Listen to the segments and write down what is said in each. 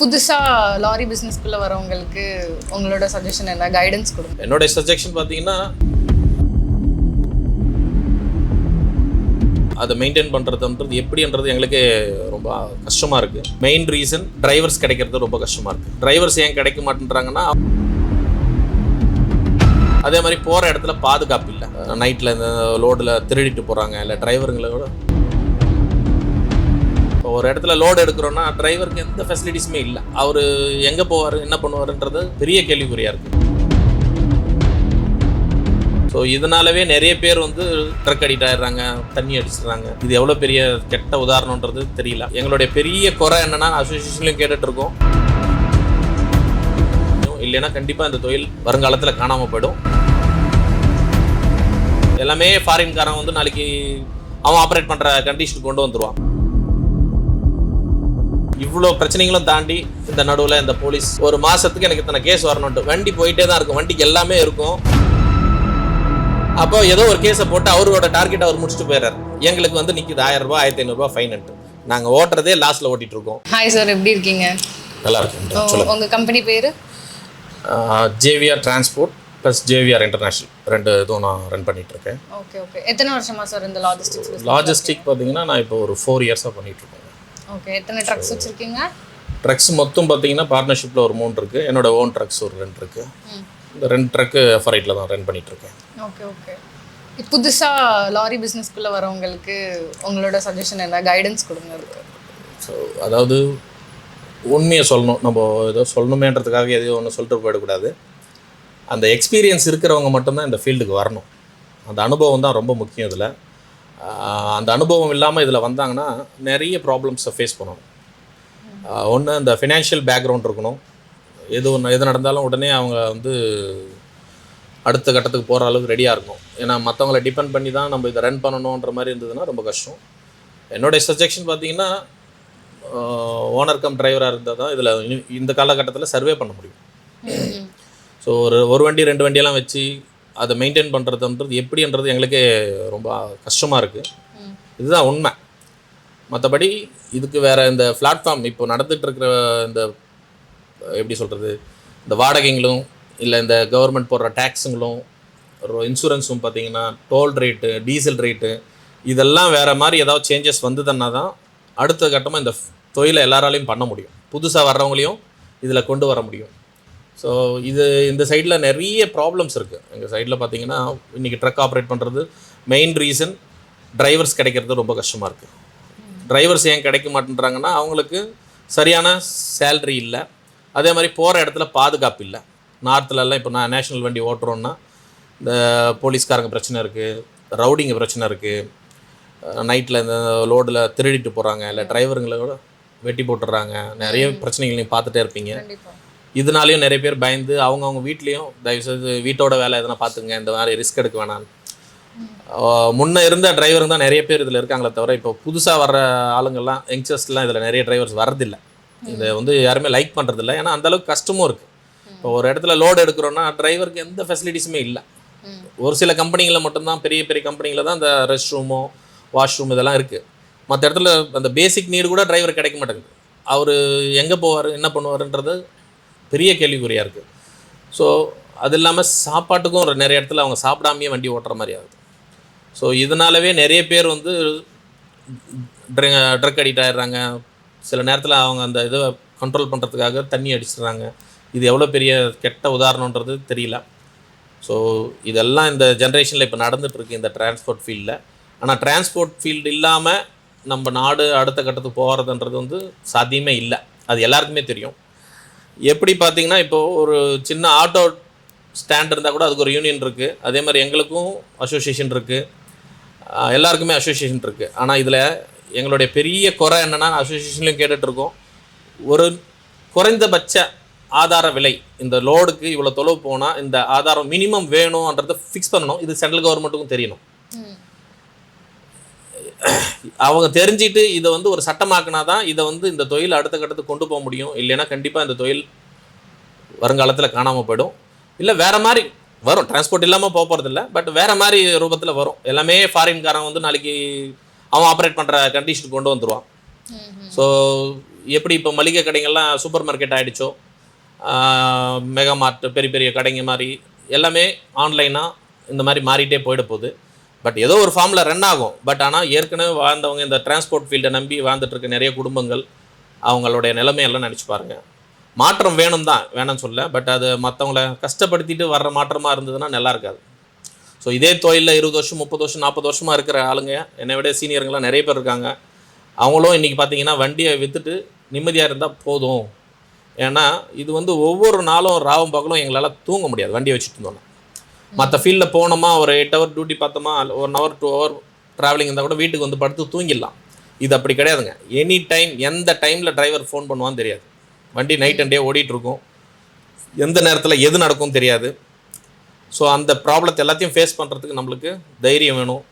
புதுசாக லாரி பிஸ்னஸ்க்குள்ளே வரவங்களுக்கு உங்களோட சஜஷன் என்ன? கைடன்ஸ் கொடுங்க. என்னோட சஜஷன் பார்த்தீங்கன்னா அதை மெயின்டைன் பண்ணுறதுன்றது எப்படின்றது எங்களுக்கு ரொம்ப கஷ்டமாக இருக்குது மெயின் ரீசன் டிரைவர்ஸ் கிடைக்கிறது ரொம்ப கஷ்டமாக இருக்குது டிரைவர்ஸ் ஏன் கிடைக்க மாட்டேன்றாங்கன்னா அதே மாதிரி போகிற இடத்துல பாதுகாப்பு இல்லை. நைட்டில் இந்த லோடில் திருடிட்டு போகிறாங்க இல்லை டிரைவருங்களோட இப்போ ஒரு இடத்துல லோடு எடுக்கிறோன்னா டிரைவருக்கு எந்த ஃபெசிலிட்டிஸுமே இல்லை. அவர் எங்கே போவார் என்ன பண்ணுவாருன்றது பெரிய கேள்விக்குறியாக இருக்குது ஸோ இதனாலவே நிறைய பேர் வந்து ட்ரக் அடிக்ட் ஆயிடுறாங்க தண்ணி அடிச்சிடுறாங்க. இது எவ்வளோ பெரிய கெட்ட உதாரணன்றது தெரியல. எங்களுடைய பெரிய குறை என்னன்னா அசோசியேஷன்லையும் கேட்டுட்ருக்கோம் இல்லைன்னா கண்டிப்பாக இந்த தொழில் வருங்காலத்தில் காணாமல் போயிடும். எல்லாமே ஃபாரின்காரன் வந்து நாளைக்கு அவன் ஆப்ரேட் பண்ணுற கண்டிஷனுக்கு கொண்டு வந்துருவான். இவ்வளோ பிரச்சனைகளும் தாண்டி இந்த நடுவில் இந்த போலீஸ் ஒரு மாசத்துக்கு எனக்கு இத்தனை கேஸ் வரணும்ட்டு வண்டி போயிட்டே தான் இருக்கும். வண்டிக்கு எல்லாமே இருக்கும். அப்போ ஏதோ ஒரு கேஸை போட்டு அவரோட டார்கெட் அவர் முடிச்சுட்டு போயிடுறாரு. எங்களுக்கு வந்து நிற்கிது ஆயிரம் ரூபாய் ஆயிரத்தி ஐநூறுரூவா ஃபைன்ட்டு நாங்கள் ஓட்டுறதே லாஸ்ட்டில் ஓட்டிட்டு இருக்கோம். ஹாய் சார் எப்படி இருக்கீங்க? நல்லா இருக்கு உங்கள் கம்பெனி பேர்? JVR transport plus JVR international ரெண்டு இதுவும் நான் ரன் பண்ணிட்டு இருக்கேன். ஓகே ஓகே எத்தனை வருஷமா சார் இந்த லாஜிஸ்டிக்ஸ் லாஜிஸ்டிக் பார்த்தீங்கன்னா நான் இப்போ ஒரு ஃபோர் இயர்ஸாக பண்ணிட்டு இருக்கேன். ஓகே எத்தனை ட்ரக்ஸ் வச்சுருக்கீங்க? ட்ரக்ஸ் மொத்தம் பார்த்தீங்கன்னா பார்ட்னர்ஷிப்பில் ஒரு மூணு இருக்குது என்னோட ஓன் ட்ரக்ஸ் ஒரு ரெண்டு இருக்குது இந்த ரெண்டு ட்ரக்கு எஃபரைட்டில் தான் ரன் பண்ணிட்டு இருக்கேன். ஓகே ஓகே புதுசாக லாரி பிஸ்னஸ்க்குள்ளே வரவங்களுக்கு உங்களோட சஜஷன் என்ன? கைடன்ஸ் கொடுங்க. ஸோ அதாவது உண்மையை சொல்லணும். நம்ம ஏதோ சொல்லணுமேன்றதுக்காக எதையோ ஒன்று சொல்லிட்டு போயிடக்கூடாது. அந்த எக்ஸ்பீரியன்ஸ் இருக்கிறவங்க மட்டும்தான் இந்த ஃபீல்டுக்கு வரணும். அந்த அனுபவம் தான் ரொம்ப முக்கியம் இதில். அந்த அனுபவம் இல்லாமல் இதில் வந்தாங்கன்னா நிறைய ப்ராப்ளம்ஸை ஃபேஸ் பண்ணணும். ஒன்று இந்த ஃபினான்ஷியல் பேக்ரவுண்ட் இருக்கணும். எது ஒன்று எது நடந்தாலும் உடனே அவங்க வந்து அடுத்த கட்டத்துக்கு போகிற அளவுக்கு ரெடியாக இருக்கணும். ஏன்னா மற்றவங்கள டிபெண்ட் பண்ணி தான் நம்ம இதை ரன் பண்ணணுன்ற மாதிரி இருந்ததுன்னா ரொம்ப கஷ்டம். என்னுடைய சஜெக்ஷன் பார்த்தீங்கன்னா ஓனர் கம் டிரைவராக இருந்தால் தான் இதில் இந்த காலகட்டத்தில் சர்வே பண்ண முடியும். ஸோ ஒரு ஒரு வண்டி ரெண்டு வண்டியெல்லாம் வச்சு அதை மெயின்டைன் பண்ணுறதுன்றது எப்படின்றது எங்களுக்கே ரொம்ப கஷ்டமாக இருக்குது இதுதான் உண்மை. மற்றபடி இதுக்கு வேறு இந்த பிளாட்ஃபார்ம் இப்போ நடந்துகிட்ருக்கிற இந்த எப்படி சொல்கிறது இந்த வாடகைங்களும் இல்லை இந்த கவர்மெண்ட் போடுற டேக்ஸுங்களும் இன்சூரன்ஸும் பார்த்தீங்கன்னா டோல் ரேட்டு டீசல் ரேட்டு இதெல்லாம் வேறு மாதிரி ஏதாவது சேஞ்சஸ் வந்ததுன்னா தான் அடுத்த கட்டமாக இந்த தொழிலை எல்லாராலையும் பண்ண முடியும். புதுசாக வர்றவங்களையும் இதில் கொண்டு வர முடியும். ஸோ இது இந்த சைடில் நிறைய ப்ராப்ளம்ஸ் இருக்குது எங்கள் சைடில் பார்த்தீங்கன்னா இன்றைக்கி ட்ரக் ஆப்ரேட் பண்ணுறது மெயின் ரீசன் டிரைவர்ஸ் கிடைக்கிறது ரொம்ப கஷ்டமாக இருக்குது டிரைவர்ஸ் ஏன் கிடைக்க மாட்டேன்றாங்கன்னா அவங்களுக்கு சரியான சேல்ரி இல்லை. அதே மாதிரி போகிற இடத்துல பாதுகாப்பு இல்லை. நார்த்துலலாம் இப்போ நான் நேஷ்னல் வண்டி ஓட்டுறோன்னா இந்த போலீஸ்காரங்க பிரச்சனை இருக்குது ரவுடிங்க பிரச்சனை இருக்குது நைட்டில் இந்த லோடில் திருடிட்டு போகிறாங்க இல்லை டிரைவருங்களோட வெட்டி போட்டுடுறாங்க நிறைய பிரச்சனைகள் நீங்கள் பார்த்துட்டே இருப்பீங்க. இதனாலையும் நிறைய பேர் பயந்து அவங்கவுங்க வீட்லேயும் தயவுசெய்து வீட்டோட வேலை எதனா பார்த்துங்க இந்த மாதிரி ரிஸ்க் எடுக்க வேணாம் முன்னே இருந்த டிரைவருங்க தான் நிறைய பேர் இதில் இருக்காங்களே தவிர இப்போ புதுசாக வர்ற ஆளுங்கள்லாம் யங்ஸ்டர்ஸ்லாம் இதில் நிறைய டிரைவர்ஸ் வரதில்லை இதை வந்து யாருமே லைக் பண்ணுறதில்ல ஏன்னா அந்த அளவுக்கு கஷ்டமும் இருக்குது இப்போ ஒரு இடத்துல லோடு எடுக்கிறோன்னா டிரைவருக்கு எந்த ஃபெசிலிட்டிஸுமே இல்லை. ஒரு சில கம்பெனிகளில் மட்டும்தான் பெரிய பெரிய கம்பெனிகளில் தான் அந்த ரெஸ்ட் ரூமோ வாஷ்ரூம் இதெல்லாம் இருக்குது மற்ற இடத்துல அந்த பேசிக் நீடு கூட டிரைவர் கிடைக்க மாட்டேங்குது. அவர் எங்கே போவார் என்ன பண்ணுவாருன்றது பெரிய கேள்விக்குறியாக இருக்குது ஸோ அது இல்லாமல் சாப்பாட்டுக்கும் ஒரு நிறைய இடத்துல அவங்க சாப்பிடாமையே வண்டி ஓட்டுற மாதிரி ஆகுது. ஸோ இதனாலவே நிறைய பேர் வந்து ட்ரக் அடிக்ட் ஆகிடுறாங்க சில நேரத்தில் அவங்க அந்த இதை கண்ட்ரோல் பண்ணுறதுக்காக தண்ணி அடிச்சிடுறாங்க. இது எவ்வளோ பெரிய கெட்ட உதாரணன்றது தெரியல. ஸோ இதெல்லாம் இந்த ஜென்ரேஷனில் இப்போ நடந்துகிட்ருக்கு இந்த டிரான்ஸ்போர்ட் ஃபீல்டில் ஆனால் டிரான்ஸ்போர்ட் ஃபீல்டு இல்லாமல் நம்ம நாடு அடுத்த கட்டத்துக்கு போகிறதுன்றது வந்து சாத்தியமே இல்லை. அது எல்லாருக்குமே தெரியும். எப்படி பார்த்தீங்கன்னா இப்போது ஒரு சின்ன ஆட்டோ ஸ்டாண்ட் இருந்தால் கூட அதுக்கு ஒரு யூனியன் இருக்குது அதே மாதிரி எங்களுக்கும் அசோசியேஷன் இருக்குது எல்லாருக்குமே அசோசியேஷன் இருக்குது ஆனால் இதில் எங்களுடைய பெரிய குறை என்னென்னா அசோசியேஷன்லையும் கேட்டுட்ருக்கோம் ஒரு குறைந்தபட்ச ஆதார விலை இந்த லோடுக்கு இவ்வளோ தொலைவு போனால் இந்த ஆதாரம் மினிமம் வேணும்ன்றதை ஃபிக்ஸ் பண்ணணும். இது சென்ட்ரல் கவர்மெண்ட்டுக்கும் தெரியணும். அவங்க தெரிஞ்சிட்டு இதை வந்து ஒரு சட்டமாக்குனா தான் இதை வந்து இந்த தொழில் அடுத்த கட்டத்துக்கு கொண்டு போக முடியும். இல்லைன்னா கண்டிப்பாக இந்த தொழில் வருங்காலத்தில் காணாமல் போயிடும். இல்லை வேற மாதிரி வரும். டிரான்ஸ்போர்ட் இல்லாமல் போக போகிறதில்ல பட் வேற மாதிரி ரூபத்தில் வரும். எல்லாமே ஃபாரின்காரன் வந்து நாளைக்கு அவன் ஆப்ரேட் பண்ணுற கண்டிஷனுக்கு கொண்டு வந்துருவான். ஸோ எப்படி இப்போ மளிகை கடைங்கள்லாம் சூப்பர் மார்க்கெட் ஆகிடுச்சோ மெகா மார்ட் பெரிய பெரிய கடைங்க மாதிரி எல்லாமே ஆன்லைனாக இந்த மாதிரி மாறிட்டே போயிட போகுது. பட் ஏதோ ஒரு ஃபார்மில் ரன் ஆகும். பட் ஆனால் ஏற்கனவே வாழ்ந்தவங்க இந்த டிரான்ஸ்போர்ட் ஃபீல்டை நம்பி வாழ்ந்துட்டுருக்க நிறைய குடும்பங்கள் அவங்களுடைய நிலைமையெல்லாம் நினச்சி பாருங்க. மாற்றம் வேணும் தான் வேணும்னு சொல்ல பட் அது மற்றவங்கள கஷ்டப்படுத்திட்டு வர்ற மாற்றமாக இருந்ததுன்னா நல்லா இருக்காது. ஸோ இதே தொழிலில் இருபது வருஷம் முப்பது வருஷம் நாற்பது வருஷமாக இருக்கிற ஆளுங்க என்னை விட சீனியருங்களாம் நிறைய பேர் இருக்காங்க. அவங்களும் இன்றைக்கி பார்த்தீங்கன்னா வண்டியை விற்றுட்டு நிம்மதியாக இருந்தால் போதும். ஏன்னா இது வந்து ஒவ்வொரு நாளும் ராவும் பகலும் எங்களால் தூங்க முடியாது வண்டியை வச்சுட்டு இருந்தோம்னா. மற்ற ஃபீல்டில் போனோமா ஒரு எயிட் ஹவர் டியூட்டி பார்த்தோமா one hour two hour travelling இருந்தால் கூட வீட்டுக்கு வந்து படுத்து தூங்கிடலாம். இது அப்படி கிடையாதுங்க. எனி டைம் எந்த டைமில் டிரைவர் ஃபோன் பண்ணுவான்னு தெரியாது. வண்டி நைட் அண்ட் டே ஓடிட்டுருக்கும். எந்த நேரத்தில் எது நடக்கும் தெரியாது. ஸோ அந்த ப்ராப்ளத்தை எல்லாத்தையும் ஃபேஸ் பண்ணுறதுக்கு நம்மளுக்கு தைரியம் வேணும்.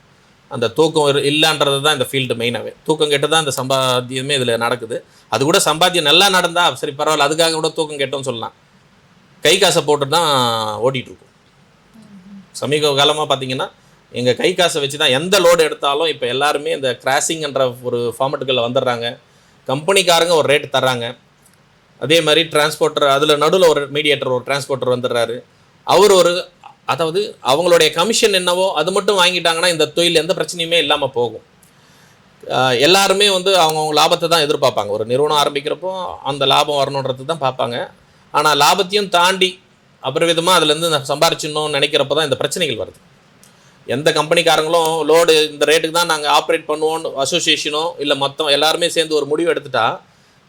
அந்த தூக்கம் இல்லைன்றது தான் இந்த ஃபீல்டு மெயினாகவே தூக்கம் கெட்டு தான் இந்த சம்பாத்தியமே இதில் நடக்குது. அது கூட சம்பாத்தியம் நல்லா நடந்தால் சரி பரவாயில்ல அதுக்காக கூட தூக்கம் கெட்டோம்னு சொல்லலாம். கை காசை போட்டு தான் ஓடிகிட்டுருக்கும் சமீப காலமாக பார்த்தீங்கன்னா எங்கள் கை காசை வச்சு தான் எந்த லோடு எடுத்தாலும் இப்போ எல்லாருமே இந்த கிராசிங்ன்ற ஒரு ஃபார்மெட்டுகளில் வந்துடுறாங்க. கம்பெனிக்காரங்க ஒரு ரேட் தர்றாங்க. அதே மாதிரி டிரான்ஸ்போர்ட்டர் அதில் நடுவில் ஒரு மீடியேட்டர் ஒரு டிரான்ஸ்போர்ட்டர் வந்துடுறாரு. அவர் ஒரு அதாவது அவங்களுடைய கமிஷன் என்னவோ அது மட்டும் வாங்கிட்டாங்கன்னா இந்த தொழில் எந்த பிரச்சனையுமே இல்லாமல் போகும். எல்லாருமே வந்து அவங்கவுங்க லாபத்தை தான் எதிர்பார்ப்பாங்க. ஒரு நிறுவனம் ஆரம்பிக்கிறப்போ அந்த லாபம் வரணுன்றது தான் பார்ப்பாங்க. ஆனால் லாபத்தையும் தாண்டி அபரிவிதமாக அதுலேருந்து நான் சம்பாரிச்சிடணும்னு நினைக்கிறப்ப தான் இந்த பிரச்சனைகள் வருது. எந்த கம்பெனிக்காரங்களும் லோடு இந்த ரேட்டுக்கு தான் நாங்கள் ஆப்ரேட் பண்ணுவோம்னு அசோசியேஷனோ இல்லை மொத்தம் எல்லாருமே சேர்ந்து ஒரு முடிவு எடுத்துட்டா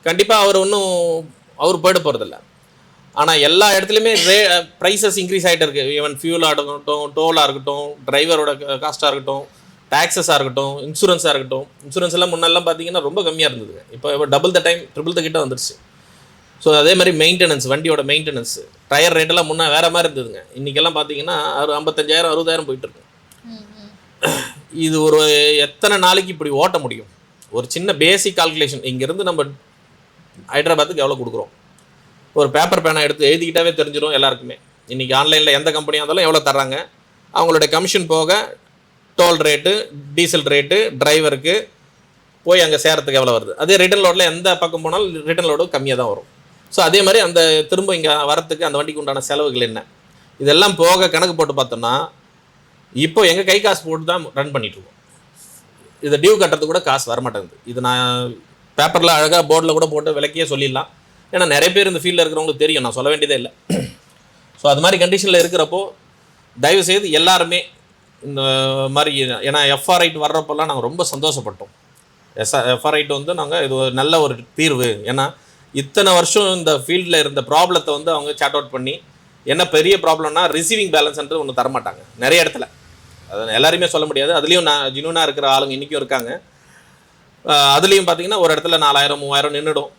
கண்டிப்பாக அவர் ஒன்றும் அவர் போயிட போகிறதில்ல ஆனால் எல்லா இடத்துலையுமே ரே ப்ரைஸஸ் இன்க்ரீஸ் ஆகிட்டு இருக்குது ஈவன் ஃபியூலாக இருக்கட்டும் டோலாக இருக்கட்டும் டிரைவரோட காஸ்ட்டாக இருக்கட்டும் டேக்ஸஸாக இருக்கட்டும் இன்சூரன்ஸாக இருக்கட்டும். இன்சூரன்ஸ் எல்லாம் முன்னெல்லாம் பார்த்தீங்கன்னா ரொம்ப கம்மியாக இருந்தது. இப்போ double the time triple the கிட்ட வந்துருச்சு. ஸோ அதே மாதிரி மெயின்டெனன்ஸ் வண்டியோட மெயின்டெனன்ஸு டயர் ரேட்டெல்லாம் முன்னே வேறு மாதிரி இருந்ததுங்க. இன்றைக்கெல்லாம் பார்த்தீங்கன்னா ஒரு ஐம்பத்தஞ்சாயிரம் அறுபதாயிரம் போயிட்டு இருக்கு. இது ஒரு எத்தனை நாளைக்கு இப்படி ஓட்ட முடியும்? ஒரு சின்ன பேசிக் கால்குலேஷன் இங்கேருந்து நம்ம ஹைதராபாத்துக்கு எவ்வளோ கொடுக்குறோம்? ஒரு பேப்பர் பேனை எடுத்து எழுதிக்கிட்டாவே தெரிஞ்சிடும் எல்லாருக்குமே. இன்றைக்கி ஆன்லைனில் எந்த கம்பெனியாக இருந்தாலும் எவ்வளோ தர்றாங்க? அவங்களுடைய கமிஷன் போக டோல் ரேட்டு டீசல் ரேட்டு டிரைவருக்கு போய் அங்கே சேரத்துக்கு எவ்வளோ வருது? அதே ரிட்டன் லோடில் எந்த பக்கம் போனாலும் ரிட்டன் லோடு கம்மியாக தான் வரும். ஸோ அதே மாதிரி அந்த திரும்ப இங்கே வரத்துக்கு அந்த வண்டிக்கு உண்டான செலவுகள் என்ன? இதெல்லாம் போக கணக்கு போட்டு பார்த்தோம்னா இப்போ எங்கள் கை காசு போட்டு தான் ரன் பண்ணிட்டு இருக்கோம். இதை டியூ கட்டுறதுக்கு கூட காசு வரமாட்டேங்குது. இது நான் பேப்பரில் அழகாக போர்டில் கூட போட்டு விளக்கியே சொல்லிடலாம். ஏன்னா நிறைய பேர் இந்த ஃபீல்டில் இருக்கிறவங்களுக்கு தெரியும். நான் சொல்ல வேண்டியதே இல்லை. ஸோ அது மாதிரி கண்டிஷனில் இருக்கிறப்போ தயவு செய்து எல்லாருமே இந்த மாதிரி ஏன்னா எஃப்ஆர்ஐட் வர்றப்பெல்லாம் நாங்கள் ரொம்ப சந்தோஷப்பட்டோம். எஸ் எஃப்ஆர்ஐட் வந்து நாங்கள் இது ஒரு நல்ல ஒரு தீர்வு. ஏன்னா இத்தனை வருஷம் இந்த ஃபீல்டில் இருந்த ப்ராப்ளத்தை வந்து அவங்க சாட் அவுட் பண்ணி என்ன பெரிய ப்ராப்ளம்னா ரிசீவிங் பேலன்ஸ்ன்றது ஒன்று தரமாட்டாங்க. நிறைய இடத்துல. அது எல்லாரையுமே சொல்ல முடியாது. அதுலேயும் நான் ஜினுனாக இருக்கிற ஆளுங்க இன்றைக்கும் இருக்காங்க. அதுலேயும் பார்த்தீங்கன்னா ஒரு இடத்துல நாலாயிரம் மூவாயிரம் நின்றுடும்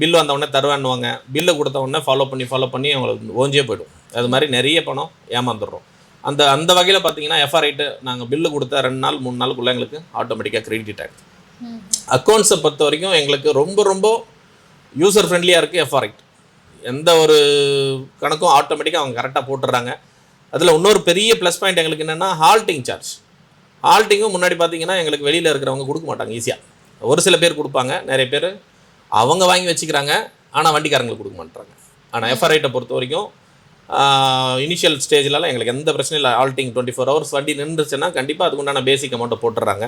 பில் வந்த உடனே தருவான்னுவாங்க. பில்லு கொடுத்த உடனே ஃபாலோ பண்ணி ஃபாலோ பண்ணி அவங்களுக்கு ஓஞ்சே போயிடும். அது மாதிரி நிறைய பணம் ஏமாந்துடுறோம். அந்த அந்த வகையில் பார்த்தீங்கன்னா எஃப்ஆர்ஐட்டு நாங்கள் பில்லு கொடுத்த ரெண்டு நாள் மூணு நாளுக்குள்ளே எங்களுக்கு ஆட்டோமேட்டிக்காக கிரெடிட் ஆகிடுது அக்கௌண்ட்ஸை பொறுத்த வரைக்கும் எங்களுக்கு ரொம்ப ரொம்ப யூசர் ஃப்ரெண்ட்லியாக இருக்குது எஃப்ஆர்ஐட் எந்த ஒரு கணக்கும் ஆட்டோமேட்டிக்காக அவங்க கரெக்டாக போட்டுடுறாங்க. அதில் இன்னொரு பெரிய ப்ளஸ் பாயிண்ட் எங்களுக்கு என்னென்னா ஹால்ட்டிங் சார்ஜ் ஹால்ட்டிங்கும் முன்னாடி பார்த்தீங்கன்னா எங்களுக்கு வெளியில் இருக்கிறவங்க கொடுக்க மாட்டாங்க ஈஸியாக ஒரு சில பேர் கொடுப்பாங்க நிறைய பேர். அவங்க வாங்கி வச்சுக்கிறாங்க ஆனால் வண்டிக்காரங்களுக்கு கொடுக்க மாட்டாங்க ஆனால் எஃப்ஆர்ஐட்டை பொறுத்த வரைக்கும் இனிஷியல் ஸ்டேஜ்லலாம் எங்களுக்கு எந்த பிரச்சனையும் இல்லை. ஆல்ட்டிங் டுவெண்ட்டி ஃபோர் ஹவர்ஸ் வண்டி நின்றுச்சுன்னா கண்டிப்பாக அதுக்குண்டான பேசிக் அமௌண்ட்டை போட்டுடுறாங்க.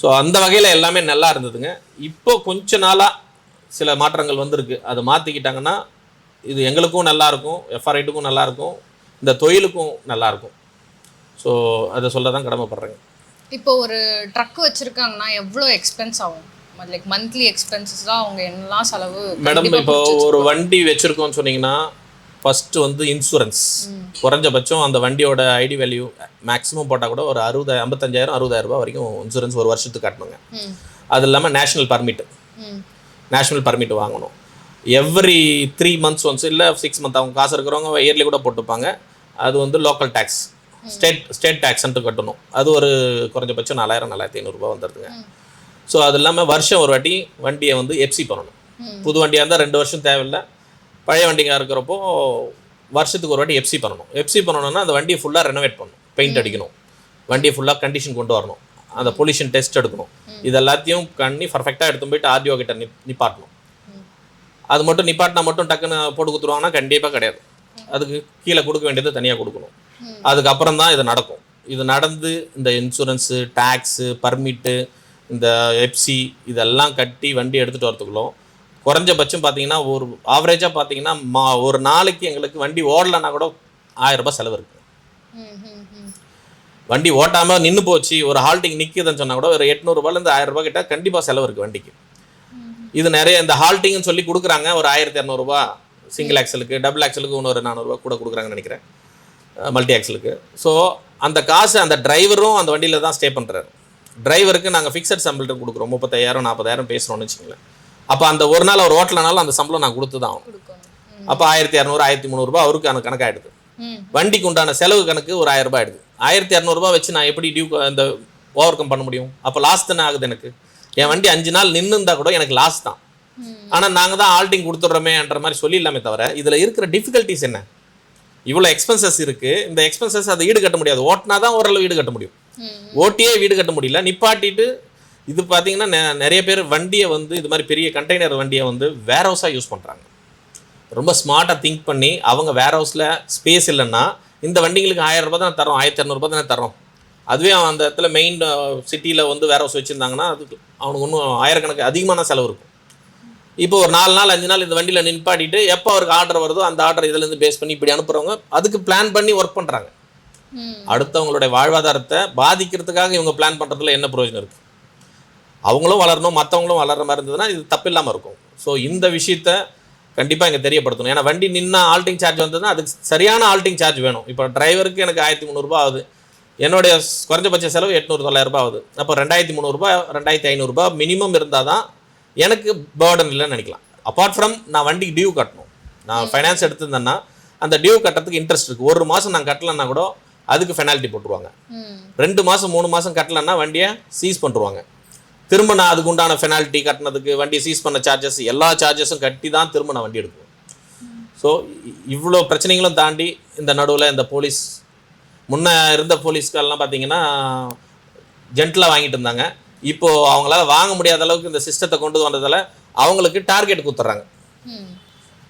ஸோ அந்த வகையில் எல்லாமே நல்லா இருந்ததுங்க. இப்போ கொஞ்ச நாளாக சில மாற்றங்கள் வந்திருக்கு. அதை மாற்றிக்கிட்டாங்கன்னா இது எங்களுக்கும் நல்லா இருக்கும் எஃப்ஆர்ஐட்டுக்கும் நல்லா இருக்கும் இந்த தொழிலுக்கும் நல்லா இருக்கும் ஸோ அதை சொல்ல தான் கடமைப்படுறேங்க. இப்போ ஒரு ட்ரக் வச்சிருக்காங்கன்னா எவ்வளோ எக்ஸ்பென்ஸ் ஆகும்? லைக் மந்த்லி எக்ஸ்பென்சஸ் தான் அவங்க என்னெல்லாம் செலவு மேடம் இப்போ ஒரு வண்டி வச்சுருக்கோம்னு சொன்னீங்கன்னா ஃபஸ்ட்டு வந்து இன்சூரன்ஸ் குறைஞ்சபட்சம் அந்த வண்டியோட ஐடி வேல்யூ மேக்ஸிமம் போட்டால் கூட ஒரு அறுபது ஐம்பத்தஞ்சாயிரம் அறுபதாயிரம் ரூபாய் வரைக்கும் இன்சூரன்ஸ் ஒரு வருஷத்துக்கு கட்டணுங்க. அது இல்லாமல் நேஷ்னல் பர்மிட் நேஷ்னல் பர்மிட் வாங்கணும். எவ்ரி த்ரீ மந்த்ஸ் ஒன்ஸ் இல்லை சிக்ஸ் மந்த் அவங்க காசு இருக்கிறவங்க இயர்லி கூட போட்டுப்பாங்க. அது வந்து லோக்கல் டேக்ஸ் ஸ்டேட் ஸ்டேட் டேக்ஸ்ன்ட்டு கட்டணும். அது ஒரு குறைஞ்சபட்சம் நாலாயிரம் நாலாயிரத்தி ஐநூறுரூபா வந்துடுதுங்க ஸோ அது இல்லாமல் வருஷம் ஒரு வாட்டி வண்டியை வந்து எப்சி பண்ணணும். புது வண்டியாக இருந்தால் ரெண்டு வருஷம் தேவையில்லை. பழைய வண்டிங்க இருக்கிறப்போ வருஷத்துக்கு ஒரு வாட்டி எப்சி பண்ணணும். எப்சி பண்ணணும்னா அந்த வண்டியை ஃபுல்லாக ரெனோவேட் பண்ணணும். பெயிண்ட் அடிக்கணும். வண்டியை ஃபுல்லாக கண்டிஷன் கொண்டு வரணும். அந்த பொல்யூஷன் டெஸ்ட் எடுக்கணும். இது எல்லாத்தையும் பண்ணி பர்ஃபெக்டாக எடுத்து போயிட்டு ஆர்டிஓ கிட்ட நிப்பாட்டணும். அது மட்டும் நிப்பாட்டினா மட்டும் டக்குன்னு போட்டு கொடுத்துருவாங்கன்னா கண்டிப்பாக கிடையாது. அதுக்கு கீழே கொடுக்க வேண்டியது தனியாக கொடுக்கணும். அதுக்கப்புறம் தான் இது நடக்கும். இது நடந்து இந்த இன்சூரன்ஸு டேக்ஸு பர்மிட்டு இந்த எப்சி இதெல்லாம் கட்டி வண்டி எடுத்துகிட்டு வரதுக்குள்ள குறைஞ்சபட்சம் பார்த்தீங்கன்னா ஒரு ஆவரேஜாக பார்த்தீங்கன்னா மா ஒரு நாளைக்கு எங்களுக்கு வண்டி ஓடலைன்னா கூட ஆயிரம் ரூபாய் செலவு இருக்குது. வண்டி ஓட்டாமல் நின்று போச்சு ஒரு ஹால்ட்டிங் நிற்குதுன்னு சொன்னால் கூட ஒரு எட்நூறுபாலேருந்து ஆயிரம் ரூபாய் கிட்ட கண்டிப்பாக செலவு இருக்குது வண்டிக்கு. இது நிறைய இந்த ஹால்ட்டிங்னு சொல்லி கொடுக்குறாங்க ஒரு ஆயிரத்தி இரநூறுபா சிங்கிள் ஆக்சலுக்கு டபுள் ஆக்சலுக்கு இன்னொரு நானூறுரூவா கூட கொடுக்குறாங்கன்னு நினைக்கிறேன். மல்டி ஆக்சலுக்கு ஸோ அந்த காசு அந்த டிரைவரும் அந்த வண்டியில் தான் ஸ்டே பண்ணுறாரு டிரைவருக்கு நாங்கள் ஃபிக்ஸட் சம்பளம் கொடுக்குறோம் முப்பத்தாயிரம் நாற்பதாயிரம் பேசுகிறோம்னு வச்சுங்களேன் அப்போ அந்த ஒரு நாள் அவர் ஓட்டலனாலும் அந்த சம்பளம் நான் கொடுத்து தான் ஆகணும். அப்போ ஆயிரத்தி இரநூறு ஆயிரத்தி முந்நூறுபா அவருக்கு அந்த கணக்காயிடுது. ம். வண்டிக்கு உண்டான செலவு கணக்கு ஒரு ஆயிரம் ரூபாய் ஆயிடுது. ஆயிரத்தி இரநூறுபா வச்சு நான் எப்படி டியூ இந்த ஓவர் கம் பண்ண முடியும்? அப்போ லாஸ் தானே ஆகுது எனக்கு. என் வண்டி அஞ்சு நாள் நின்று இருந்தா கூட எனக்கு லாஸ் தான். ஆனால் நாங்கள் தான் ஆல்ட்டிங் கொடுத்துட்றோமேன்ற மாதிரி சொல்லிடலாமே தவிர இதில் இருக்கிற டிஃபிகல்ட்டிஸ் என்ன? இவ்வளோ எக்ஸ்பென்சஸ் இருக்குது இந்த எக்ஸ்பென்சஸ் அதை ஈடு கட்ட முடியாது. ஓட்டினா தான் ஓரளவு ஈடு கட்ட முடியும். ஓட்டியே வீடு கட்ட முடியல. நிப்பாட்டிட்டு இது பார்த்தீங்கன்னா நெ- நிறைய பேர் வண்டியை வந்து இது மாதிரி பெரிய கண்டெய்னர் வண்டியை வந்து வேர் ஹவுஸாக யூஸ் பண்ணுறாங்க ரொம்ப ஸ்மார்ட்டாக திங்க் பண்ணி அவங்க வேர் ஹவுஸில் ஸ்பேஸ் இல்லைன்னா இந்த வண்டிங்களுக்கு ஆயிரம் ரூபாய் தான் தரோம் ஆயிரத்தி இரநூறுபா தானே தரோம் அதுவே அவன் அந்த இடத்துல மெயின் சிட்டியில் வந்து வேர் ஹவுஸ் வச்சுருந்தாங்கன்னா அதுக்கு அவனுக்கு இன்னும் ஆயிரக்கணக்கு அதிகமான செலவு இருக்கும். இப்போ ஒரு நாலு நாள் அஞ்சு நாள் இந்த வண்டியில் நிப்பாட்டிட்டு எப்போ அவருக்கு ஆர்டர் வருதோ அந்த ஆர்டர் இதுலேருந்து பேஸ் பண்ணி இப்படி அனுப்புகிறவங்க அதுக்கு பிளான் பண்ணி ஒர்க் பண்ணுறாங்க அடுத்தவங்களுடைய வாழ்வாதாரத்தை பாதிக்கிறதுக்காக இவங்க பிளான் பண்ணுறதுல என்ன பிரயோஜனம் இருக்குது அவங்களும் வளரணும் மற்றவங்களும் வளர்ற மாதிரி இருந்ததுன்னா இது தப்பு இல்லாமல் இருக்கும். ஸோ இந்த விஷயத்த கண்டிப்பாக இங்கே தெரியப்படுத்தணும். ஏன்னா வண்டி நின்னா ஆல்ட்டிங் சார்ஜ் வந்ததுன்னா அதுக்கு சரியான ஆல்ட்டிங் சார்ஜ் வேணும். இப்போ டிரைவருக்கு எனக்கு ஆயிரத்தி முந்நூறுரூபா ஆகுது. என்னுடைய குறைஞ்சபட்ச செலவு எட்நூறு தொள்ளாயிரம் ரூபாய் ஆகுது. அப்போ ரெண்டாயிரத்தி முந்நூறுரூபா ரெண்டாயிரத்தி ஐநூறுரூபா மினிமம் இருந்தால் தான் எனக்கு பேர்டன் இல்லைன்னு நினைக்கலாம். அப்பார்ட் ஃப்ரம் நான் வண்டிக்கு டியூ கட்டணும். நான் ஃபைனான்ஸ் எடுத்திருந்தேன்னா அந்த டியூ கட்டுறதுக்கு இன்ட்ரெஸ்ட் இருக்குது ஒரு மாதம் நான் கட்டலைன்னா கூட அதுக்கு பெனால்ட்டி போட்டுருவாங்க. ரெண்டு மாதம் மூணு மாதம் கட்டலைன்னா வண்டியை சீஸ் பண்ணிருவாங்க. திரும்ப நான் அதுக்கு உண்டான பெனால்ட்டி கட்டினதுக்கு வண்டி சீஸ் பண்ண சார்ஜஸ் எல்லா சார்ஜஸும் கட்டி தான் திரும்ப நான் வண்டி எடுக்குவேன் ஸோ இவ்வளோ பிரச்சனைகளும் தாண்டி இந்த நடுவில் இந்த போலீஸ் முன்ன இருந்த போலீஸ்கள்லாம் பார்த்தீங்கன்னா ஜென்டலாக வாங்கிட்டு இருந்தாங்க. இப்போது அவங்களால வாங்க முடியாத அளவுக்கு இந்த சிஸ்டத்தை கொண்டு வந்ததால் அவங்களுக்கு டார்கெட் கொடுத்துட்றாங்க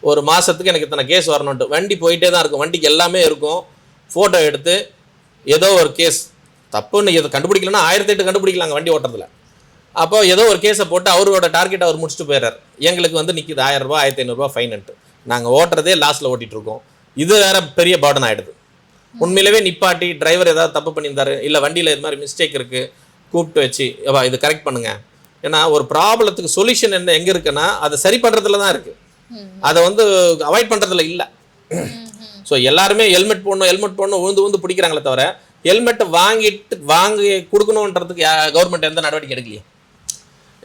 ஒரு மாதத்துக்கு எனக்கு இத்தனை கேஸ் வரணுன்ட்டு வண்டி போயிட்டே தான் இருக்கும். வண்டிக்கு எல்லாமே இருக்கும். ஃபோட்டோ எடுத்து ஏதோ ஒரு கேஸ் தப்புன்னு இதை கண்டுபிடிக்கலன்னா ஆயிரத்தி எட்டு கண்டுபிடிக்கலாங்க வண்டி ஓட்டுறதுல. அப்போ ஏதோ ஒரு கேஸை போட்டு அவரோட டார்கெட் அவர் முடிச்சுட்டு போயிடுறார். எங்களுக்கு வந்து நிற்கிது ஆயிரம் ரூபாய் ஆயிரத்தி ஐநூறுரூவா ஃபைன்ட்டு நாங்கள் ஓட்டுறதே லாஸ்ட்டில் ஓட்டிட்டு இருக்கோம். இது வேற பெரிய பாடன் ஆகிடுது உண்மையிலேயே நிப்பாட்டி டிரைவர் ஏதாவது தப்பு பண்ணியிருந்தாரு இல்லை வண்டியில் இது மாதிரி மிஸ்டேக் இருக்குது கூப்பிட்டு வச்சு அப்பா இது கரெக்ட் பண்ணுங்க. ஏன்னா ஒரு ப்ராப்ளத்துக்கு சொல்யூஷன் என்ன எங்கே இருக்குன்னா அதை சரி பண்ணுறதுல தான் இருக்குது அதை வந்து அவாய்ட் பண்ணுறதுல இல்லை. ஸோ எல்லாருமே ஹெல்மெட் போடணும் ஹெல்மெட் போடணும் உழுந்து உழுந்து பிடிக்கிறாங்களே தவிர ஹெல்மெட்டை வாங்கிட்டு வாங்கி கொடுக்கணுன்றதுக்கு கவர்மெண்ட் எந்த நடவடிக்கை எடுக்கலையே.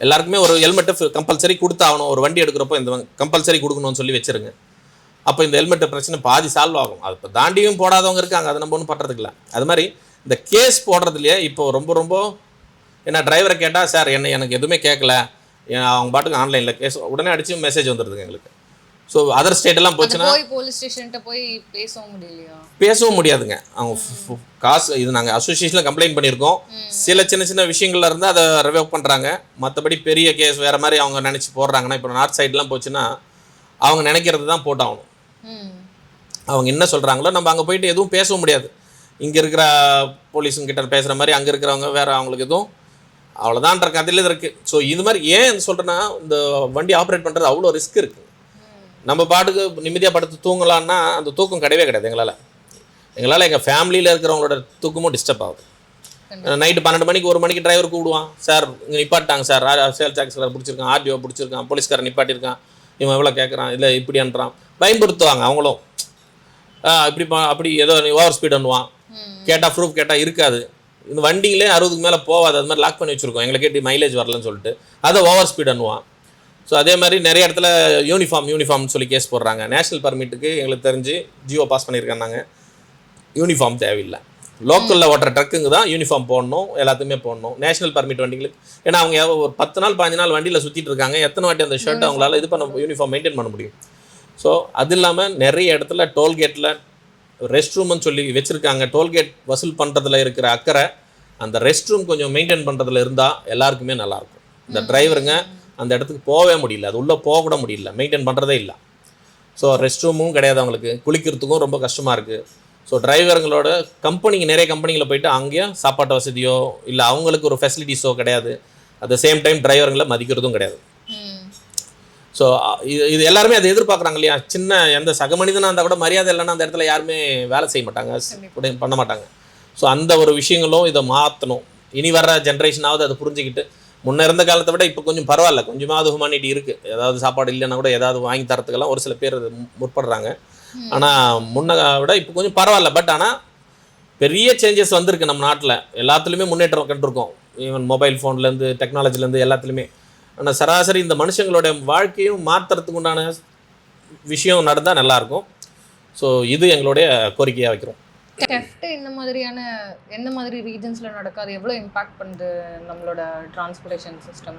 எல்லாருக்குமே ஒரு ஹெல்மெட்டை கம்பல்சரி கொடுத்தாகணும். ஒரு வண்டி எடுக்கிறப்போ இந்த கம்பல்சரி கொடுக்கணும்னு சொல்லி வச்சிருங்க. அப்போ இந்த ஹெல்மெட்டு பிரச்சனை பாதி சால்வ் ஆகும். அது இப்போ தாண்டியும் போடாதவங்க இருக்காங்க. அதை நம்ம ஒன்றும் பண்ணுறதுக்கு இல்லை அது மாதிரி இந்த கேஸ் போடுறதுலையே இப்போ ரொம்ப ரொம்ப என்ன டிரைவரை கேட்டால் சார் என்ன எனக்கு எதுவுமே கேட்கல. ஏன் அவங்க பாட்டுக்கு ஆன்லைனில் கேஸ் உடனே அடித்து மெசேஜ் வந்துடுதுங்க எங்களுக்கு. ஸோ அதர் ஸ்டேட்டெல்லாம் அது போச்சுன்னா போலீஸ் ஸ்டேஷன்ட்ட போய் பேசவும் முடியலையா? பேசவும் முடியாதுங்க. அவங்க காசு இது நாங்கள் அசோசியேஷனில் கம்ப்ளைண்ட் பண்ணியிருக்கோம். சில சின்ன சின்ன விஷயங்கள்ல இருந்து அதை ரிவைவ் பண்ணுறாங்க மற்றபடி பெரிய கேஸ் வேறு மாதிரி அவங்க நினச்சி போடுறாங்கன்னா இப்போ நார்த் சைட்லாம் போச்சுன்னா அவங்க நினைக்கிறது தான் போட்டாகணும். அவங்க என்ன சொல்கிறாங்களோ நம்ம அங்கே போயிட்டு எதுவும் பேசவும் முடியாது. இங்கே இருக்கிற போலீஸுங்க கிட்ட பேசுகிற மாதிரி அங்கே இருக்கிறவங்க வேறு அவங்களுக்கு எதுவும் அவ்வளோதான்ற கதையில் இருக்குது ஸோ இது மாதிரி ஏன் சொல்கிறேன்னா இந்த வண்டி ஆப்ரேட் பண்ணுறது அவ்வளோ ரிஸ்க் இருக்குது நம்ம பாட்டுக்கு நிம்மதியாக படுத்து தூங்கலான்னா அந்த தூக்கம் கிடையவே கிடையாது எங்களால். எங்களால் எங்கள் ஃபேமிலியில் இருக்கிறவங்களோட தூக்கமும் டிஸ்டர்ப் ஆகுது. நைட்டு பன்னெண்டு மணிக்கு ஒரு மணிக்கு டிரைவர் கூப்பிடுவான். சார் இங்கே நிப்பாட்டாங்க சார். சேல் டாக்ஸில் பிடிச்சிருக்கான் ஆர்டிஓ பிடிச்சிருக்கான் போலீஸ்காரன் நிப்பாட்டியிருக்கான். இவன் எவ்வளோ கேட்குறான் இல்லை இப்படின்றான். பயன்படுத்துவாங்க அவங்களும். இப்படி ப- அப்படி ஏதோ ஓவர் ஸ்பீட் பண்ணுவான் கேட்டால் ப்ரூஃப் கேட்டால் இருக்காது. இந்த வண்டிங்களே அறுபதுக்கு மேலே போகாது. அது மாதிரி லாக் பண்ணி வச்சுருக்கோம். எங்களுக்கு எப்படி மைலேஜ் வரலன்னு சொல்லிட்டு. அதை ஓவர் ஸ்பீட் பண்ணுவான் ஸோ அதே மாதிரி நிறைய இடத்துல யூனிஃபார்ம் யூனிஃபார்ம்னு சொல்லி கேஸ் போடுறாங்க. நேஷனல் பர்மிட்டுக்கு எங்களுக்கு தெரிஞ்சு ஜியோ பாஸ் பண்ணியிருக்காங்க. யூனிஃபார்ம் தேவையில்லை. லோக்கலில் ஓட்டுற ட்ரக்குங்க தான் யூனிஃபார்ம் போடணும் எல்லாத்துக்குமே போடணும். நேஷனல் பர்மிட் வண்டிகளுக்கு. ஏன்னா அவங்க ஒரு பத்து நாள் பாஞ்சு நாள் வண்டியில் சுற்றிட்டு இருக்காங்க. எத்தனை வாட்டி அந்த ஷர்ட் அவங்களால இது பண்ண யூனிஃபார்ம் மெயின்டைன் பண்ண முடியும்? ஸோ அது இல்லாமல் நிறைய இடத்துல டோல்கேட்டில் ரெஸ்ட் ரூம்னு சொல்லி வச்சுருக்காங்க. டோல்கேட் வசூல் பண்ணுறதுல இருக்கிற அக்கறை அந்த ரெஸ்ட் ரூம் கொஞ்சம் மெயின்டைன் பண்ணுறதுல இருந்தால் எல்லாருக்குமே நல்லாயிருக்கும் இந்த டிரைவருங்க அந்த இடத்துக்கு போகவே முடியல. அது உள்ளே போக கூட முடியல. மெயின்டைன் பண்ணுறதே இல்லை. ஸோ ரெஸ்ட் ரூமும் கிடையாது அவங்களுக்கு. குளிக்கிறதுக்கும் ரொம்ப கஷ்டமாக இருக்குது ஸோ டிரைவருங்களோட கம்பெனிங்க நிறைய கம்பெனியில் போயிட்டு அங்கேயும் சாப்பாட்டு வசதியோ இல்லை அவங்களுக்கு ஒரு ஃபெசிலிட்டிஸோ கிடையாது. அட் த சேம் டைம் டிரைவருங்களை மதிக்கிறதும் கிடையாது. ஸோ இது இது எல்லாருமே அதை எதிர்பார்க்குறாங்க இல்லையா? சின்ன எந்த சக மனிதனாக இருந்தால் கூட மரியாதை இல்லைன்னா அந்த இடத்துல யாருமே வேலை செய்ய மாட்டாங்க. பண்ண மாட்டாங்க. ஸோ அந்த ஒரு விஷயங்களும் இதை மாற்றணும் இனி வர்ற ஜென்ரேஷனாவது அதை புரிஞ்சுக்கிட்டு முன்ன இருந்த காலத்தை விட இப்போ கொஞ்சம் பரவாயில்ல. கொஞ்சமாவது ஹுமானிட்டி இருக்குது ஏதாவது சாப்பாடு இல்லைன்னா கூட ஏதாவது வாங்கி தரத்துக்கெல்லாம் ஒரு சில பேர் முற்படுறாங்க. ஆனால் முன்ன விட இப்போ கொஞ்சம் பரவாயில்ல. பட் ஆனால் பெரிய சேஞ்சஸ் வந்திருக்கு நம்ம நாட்டில். எல்லாத்துலேயுமே முன்னேற்றம் கண்டிருக்கோம். ஈவன் மொபைல் ஃபோன்லேருந்து டெக்னாலஜிலேருந்து எல்லாத்துலேயுமே. ஆனால் சராசரி இந்த மனுஷங்களோட வாழ்க்கையும் மாற்றுறதுக்கு உண்டான விஷயம் நடந்தால் நல்லாயிருக்கும் ஸோ இது எங்களுடைய கோரிக்கையாக வைக்கிறோம். Theft இந்த மாதிரியான எந்த மாதிரி ரீஜன்ஸில் நடக்கும் அது எவ்வளவு இம்பாக்ட் பண்ணுது நம்மளோட டிரான்ஸ்போர்ட்டேஷன் சிஸ்டம்